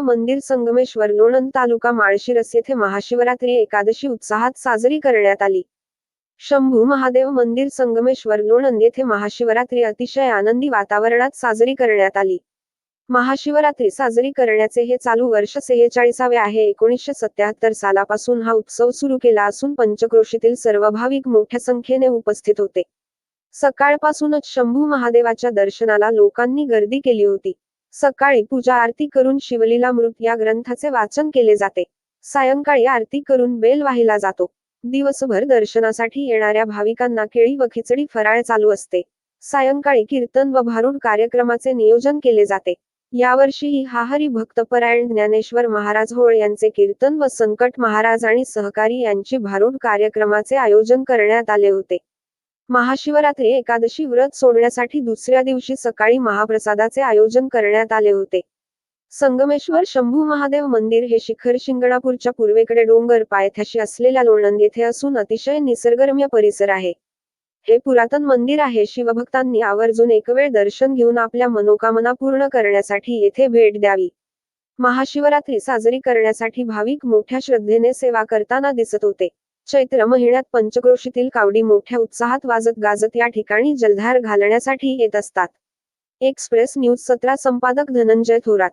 मंदिर संगमेश्वर लोणंद तालुका माळशिरस येथे महाशिवरात्री एकादशी उत्साहात साजरी करण्यात आली. शंभू महादेव मंदिर संगमेश्वर लोणंद येथे महाशिवरात्री अतिशय आनंदी वातावरणात साजरी करण्यात आली. महाशिवरात्री साजरी करण्याचे हे चालू वर्ष सेहेचाळीसावे आहे. एकोणीसशे सत्याहत्तर सालापासून हा उत्सव सुरू केला असून पंचक्रोशीतील सर्व भाविक मोठ्या संख्येने उपस्थित होते. सकाळपासूनच शंभू महादेवाच्या दर्शनाला लोकांनी गर्दी केली होती. सकाळी पूजा आरती करून शिवलीला मृत या ग्रंथाचे वाचन केले जाते. सायंकाळी आरती करून बेल वाहिला जातो. दिवसभर दर्शनासाठी येणाऱ्या भाविकांना केळी व खिचडी फराळ चालू असते. सायंकाळी कीर्तन व भारूड कार्यक्रमाचे नियोजन केले जाते. यावर्षीही हा भक्तपरायण ज्ञानेश्वर महाराज होळ यांचे कीर्तन व संकट महाराज आणि सहकारी यांची भारूड कार्यक्रमाचे आयोजन करण्यात आले होते. महाशिवरात्री एकादशी व्रत सोडण्यासाठी दुसऱ्या दिवशी सकाळी महाप्रसादाचे आयोजन करण्यात आले होते. संगमेश्वर शंभू महादेव मंदिर हे शिखर शिंगणापूरच्या पूर्वेकडे डोंगर पायथ्याशी असलेल्या लोणंद येथे असून अतिशय निसर्गरम्य परिसर आहे. हे पुरातन मंदिर आहे. शिवभक्तांनी आवर्जून एक वेळ दर्शन घेऊन आपल्या मनोकामना पूर्ण करण्यासाठी येथे भेट द्यावी. महाशिवरात्री साजरी करण्यासाठी भाविक मोठ्या श्रद्धेने सेवा करताना दिसत होते. चैत्र महिन्यात पंचक्रोशीतील कावडी मोठ्या उत्साहात वाजत गाजत या ठिकाणी जलधार घालण्यासाठी येत असतात. एक्सप्रेस न्यूज सतरा संपादक धनंजय थोरात.